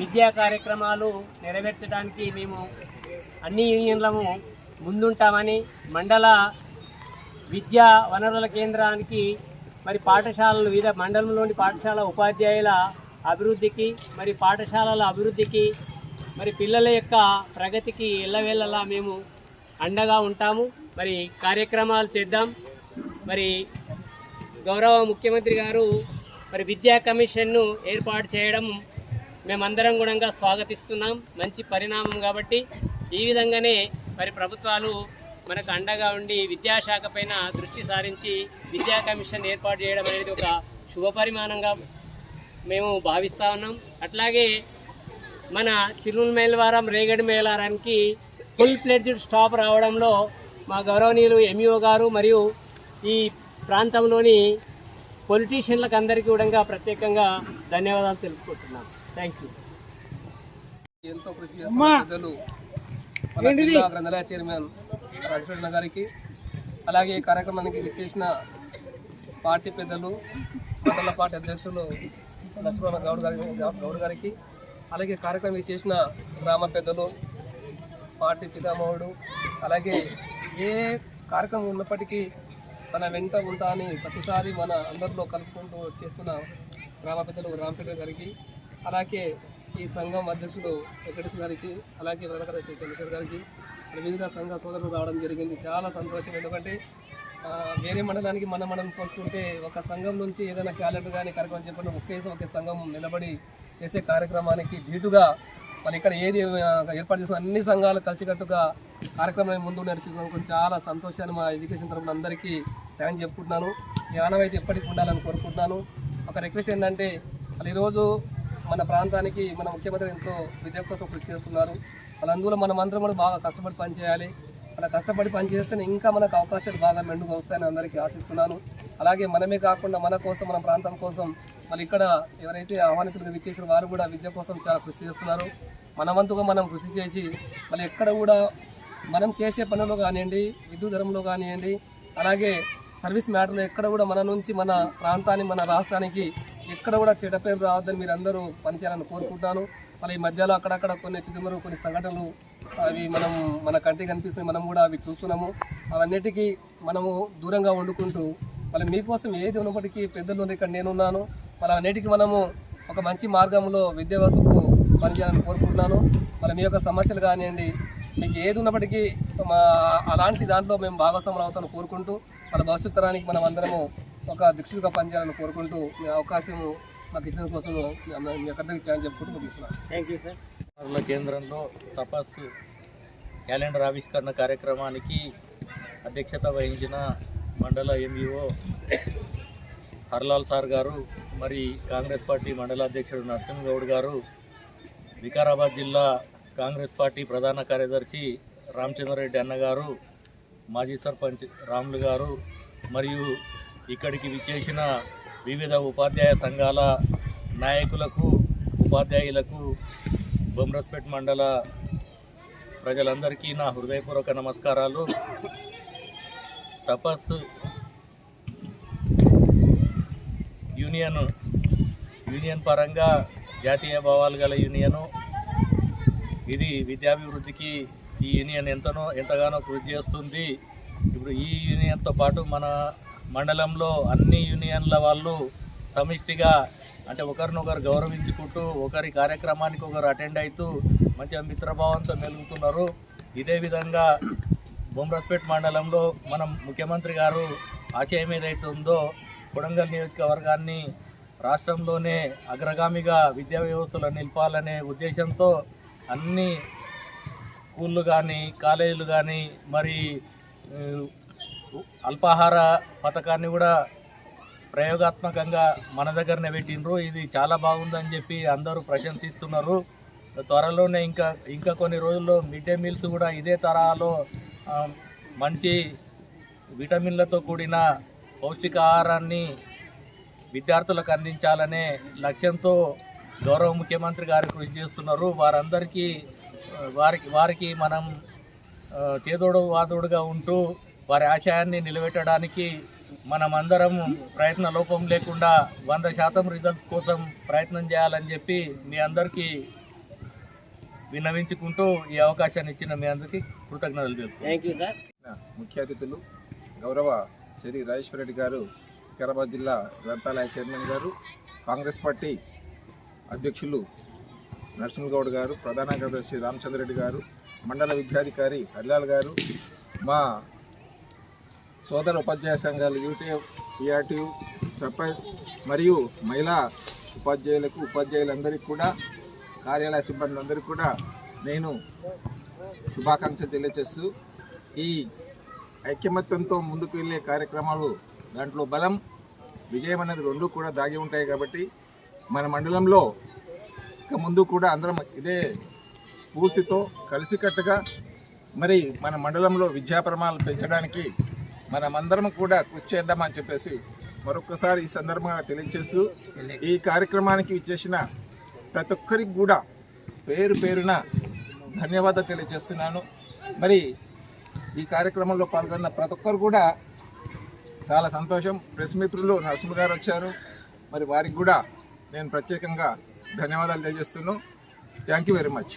విద్యా కార్యక్రమాలు నెరవేర్చడానికి మేము అన్ని యూనియన్లము ముందుంటామని మండల విద్యా వనరుల కేంద్రానికి మరి పాఠశాలలు వివిధ మండలంలోని పాఠశాల ఉపాధ్యాయుల అభివృద్ధికి మరి పాఠశాలల అభివృద్ధికి మరి పిల్లల యొక్క ప్రగతికి ఎల్లవేళలా మేము అండగా ఉంటాము. మరి కార్యక్రమాలు చేద్దాం. మరి గౌరవ ముఖ్యమంత్రి గారు మరి విద్యా కమిషన్ను ఏర్పాటు చేయడం మేమందరం కూడా స్వాగతిస్తున్నాం. మంచి పరిణామం కాబట్టి ఈ విధంగానే మరి ప్రభుత్వాలు మనకు అండగా ఉండి విద్యాశాఖ పైన దృష్టి సారించి విద్యా కమిషన్ ఏర్పాటు చేయడం అనేది ఒక శుభ పరిమాణంగా మేము భావిస్తూ ఉన్నాం. అట్లాగే మన చిరుల్ మేలవారం రేగడి మేలారానికి ఫుల్ ప్లెడ్జ్డ్ స్టాప్ రావడంలో మా గౌరవనీయులు ఎంఈఓ గారు మరియు ఈ ప్రాంతంలోని పొలిటీషియన్లకు అందరికీ కూడా ప్రత్యేకంగా ధన్యవాదాలు తెలుపుకుంటున్నాను థ్యాంక్ యూ ఎంతో కృషి చేస్తున్న పెద్దలు మన జిల్లా గ్రంథాలయ చైర్మన్ రాజశేఖర గారికి అలాగే ఈ కార్యక్రమానికి ఇచ్చేసిన పార్టీ పెద్దలు మండల పార్టీ అధ్యక్షులు లక్ష్మణ గౌడ్ గారి గౌడ్ గారికి అలాగే కార్యక్రమం ఇచ్చేసిన గ్రామ పెద్దలు పార్టీ పితామహుడు అలాగే ఏ కార్యక్రమం ఉన్నప్పటికీ తన వెంట ఉంటా అని ప్రతిసారి మన అందరిలో కలుపుకుంటూ చేస్తున్న గ్రామ పెద్దలు రామచంద్ర గారికి అలాగే ఈ సంఘం అధ్యక్షుడు వెంకటేశ్వర గారికి అలాగే వెనకర చంద్రశేఖర్ గారికి వివిధ సంఘ సోదరులు రావడం జరిగింది. చాలా సంతోషం. ఎందుకంటే వేరే మండలానికి మన మనం పోల్చుకుంటే ఒక సంఘం నుంచి ఏదైనా క్యాలెండర్ కానీ కార్యక్రమం చెప్పిన ఒకేసి ఒకే సంఘం నిలబడి చేసే కార్యక్రమానికి ధీటుగా మన ఇక్కడ ఏది ఏర్పాటు చేసిన అన్ని సంఘాలు కలిసికట్టుగా కార్యక్రమం ముందు నడిపిస్తున్నాం చాలా సంతోషాన్ని మా ఎడ్యుకేషన్ తరఫున అందరికీ థ్యాంక్ చెప్పుకుంటున్నాను. జ్ఞానం అయితే ఎప్పటికీ ఉండాలని కోరుకుంటున్నాను. ఒక రిక్వెస్ట్ ఏంటంటే అసలు ఈరోజు మన ప్రాంతానికి మన ముఖ్యమంత్రి ఎంతో విద్య కోసం కృషి చేస్తున్నారు. వాళ్ళ అందులో మనం అందరం కూడా బాగా కష్టపడి పనిచేయాలి. అలా కష్టపడి పనిచేస్తేనే ఇంకా మనకు అవకాశాలు బాగా మెండుగా వస్తాయని అందరికీ ఆశిస్తున్నాను. అలాగే మనమే కాకుండా మన కోసం మన ప్రాంతం కోసం మళ్ళీ ఇక్కడ ఎవరైతే ఆహ్వానితులు విచ్చేసిన వారు కూడా విద్య కోసం చాలా కృషి చేస్తున్నారు. మనవంతుగా మనం కృషి చేసి మళ్ళీ ఎక్కడ కూడా మనం చేసే పనులు కానివ్వండి విద్యుత్ ధరంలో కానివ్వండి అలాగే సర్వీస్ మ్యాటర్లో ఎక్కడ కూడా మన నుంచి మన ప్రాంతాన్ని మన రాష్ట్రానికి ఎక్కడ కూడా చెడ్డ పేరు రావద్దని మీరు అందరూ పనిచేయాలని కోరుకుంటున్నాను మళ్ళీ ఈ మధ్యలో అక్కడక్కడ కొన్ని చిదుమరు కొన్ని సంఘటనలు అవి మనం మన కంటికి కనిపిస్తున్నాయి మనం కూడా అవి చూస్తున్నాము. అవన్నిటికీ మనము దూరంగా వండుకుంటూ మళ్ళీ మీకోసం ఏది ఉన్నప్పటికీ పెద్దలు ఇక్కడ నేనున్నాను. మళ్ళీ అన్నిటికీ మనము ఒక మంచి మార్గంలో విద్యా వ్యవస్థకు పనిచేయాలని కోరుకుంటున్నాను. మళ్ళీ మీ యొక్క సమస్యలు కానివ్వండి మీకు ఏది ఉన్నప్పటికీ మా అలాంటి దాంట్లో మేము భాగస్వాములు అవుతాను కోరుకుంటూ మన భవిష్యత్తు తరానికి మనం అందరము ఒక దిక్షులుగా పనిచేయాలని కోరుకుంటూ మీ అవకాశము మాకు ఇచ్చిన కోసం మీ అక్కడికి ప్లాన్ చెప్పుకుంటూ ముగిస్తున్నాను థ్యాంక్ యూ సార్ కేంద్రంలో తపస్సు క్యాలెండర్ ఆవిష్కరణ కార్యక్రమానికి అధ్యక్షత వహించిన మండల ఎంఈఓ హర్లాల్ సార్ గారు మరి కాంగ్రెస్ పార్టీ మండల అధ్యక్షుడు నరసింహ గౌడ్ గారు వికారాబాద్ జిల్లా కాంగ్రెస్ పార్టీ ప్రధాన కార్యదర్శి రామచంద్రరెడ్డి అన్న గారు మాజీ సర్పంచ్ రాములు గారు మరియు ఇక్కడికి విచ్చేసిన వివిధ ఉపాధ్యాయ సంఘాల నాయకులకు ఉపాధ్యాయులకు బొమ్రస్పేట్ మండల ప్రజలందరికీ నా హృదయపూర్వక నమస్కారాలు. తపస్సు యూనియన్ యూనియన్ పరంగా జాతీయ భావాలు గల యూనియను ఇది విద్యాభివృద్ధికి ఈ యూనియన్ ఎంతనో ఎంతగానో కృషి చేస్తుంది. ఇప్పుడు ఈ యూనియన్తో పాటు మన మండలంలో అన్ని యూనియన్ల వాళ్ళు సమిష్టిగా అంటే ఒకరినొకరు గౌరవించుకుంటూ ఒకరి కార్యక్రమానికి ఒకరు అటెండ్ అవుతూ మంచిగా మిత్రభావంతో మెలుగుతున్నారు ఇదే విధంగా బొమ్రస్పేట్ మండలంలో మనం ముఖ్యమంత్రి గారు ఆశయం ఏదైతే ఉందో కొడంగల్ నియోజకవర్గాన్ని రాష్ట్రంలోనే అగ్రగామిగా విద్యా వ్యవస్థలో నిలపాలనే ఉద్దేశంతో అన్ని స్కూళ్ళు కానీ కాలేజీలు కానీ మరి అల్పాహార పథకాన్ని కూడా ప్రయోగాత్మకంగా మన దగ్గరనే పెట్టిండ్రు. ఇది చాలా బాగుందని చెప్పి అందరూ ప్రశంసిస్తున్నారు. త్వరలోనే ఇంకా ఇంకా కొన్ని రోజుల్లో మిడ్ డే మీల్స్ కూడా ఇదే తరహాలో మంచి విటమిన్లతో కూడిన పౌష్టికాహారాన్ని విద్యార్థులకు అందించాలనే లక్ష్యంతో గౌరవ ముఖ్యమంత్రి గారు కృషి చేస్తున్నారు. వారందరికీ వారికి వారికి మనం చేదోడు వాదోడుగా ఉంటూ వారి ఆశయాన్ని నిలబెట్టడానికి మనమందరం ప్రయత్న లోపం లేకుండా వంద శాతం రిజల్ట్స్ కోసం ప్రయత్నం చేయాలని చెప్పి మీ అందరికీ విన్నవించుకుంటూ ఈ అవకాశాన్ని ఇచ్చిన మీ అందరికీ కృతజ్ఞతలు తెలుపుతున్నాను. థ్యాంక్ యూ సార్ ముఖ్య అతిథులు గౌరవ శ్రీ రాజేశ్వర రెడ్డి గారు వికారాబాద్ జిల్లా గ్రంథాలయ చైర్మన్ గారు కాంగ్రెస్ పార్టీ అధ్యక్షులు నరసింహగౌడ్ గారు ప్రధాన కార్యదర్శి రామచంద్రరెడ్డి గారు మండల విద్యాధికారి హరిలాల్ గారు మా సోదర ఉపాధ్యాయ సంఘాలు యూటీఎఫ్ టీఆర్టీయు సర్పంచ్ మరియు మహిళా ఉపాధ్యాయులకు ఉపాధ్యాయులందరికీ కూడా కార్యాలయ సిబ్బంది అందరికీ కూడా నేను శుభాకాంక్షలు తెలియజేస్తూ ఈ ఐక్యమత్యంతో ముందుకు వెళ్ళే కార్యక్రమాలు దాంట్లో బలం విజయం అనేది రెండు కూడా దాగి ఉంటాయి కాబట్టి మన మండలంలో ఇక ముందు కూడా అందరం ఇదే స్ఫూర్తితో కలిసికట్టుగా మరి మన మండలంలో విద్యా ప్రమాణాలు పెంచడానికి మనమందరం కూడా కృషి చేద్దామని చెప్పేసి మరొకసారి ఈ సందర్భంగా తెలియజేస్తూ ఈ కార్యక్రమానికి చేసిన ప్రతి ఒక్కరికి కూడా పేరు పేరున ధన్యవాదాలు తెలియజేస్తున్నాను. మరి ఈ కార్యక్రమంలో పాల్గొన్న ప్రతి ఒక్కరు కూడా చాలా సంతోషం. ప్రెస్ మిత్రులు నరసింహ గారు వచ్చారు. మరి వారికి కూడా నేను ప్రత్యేకంగా ధన్యవాదాలు తెలియజేస్తున్నాను. Thank you very much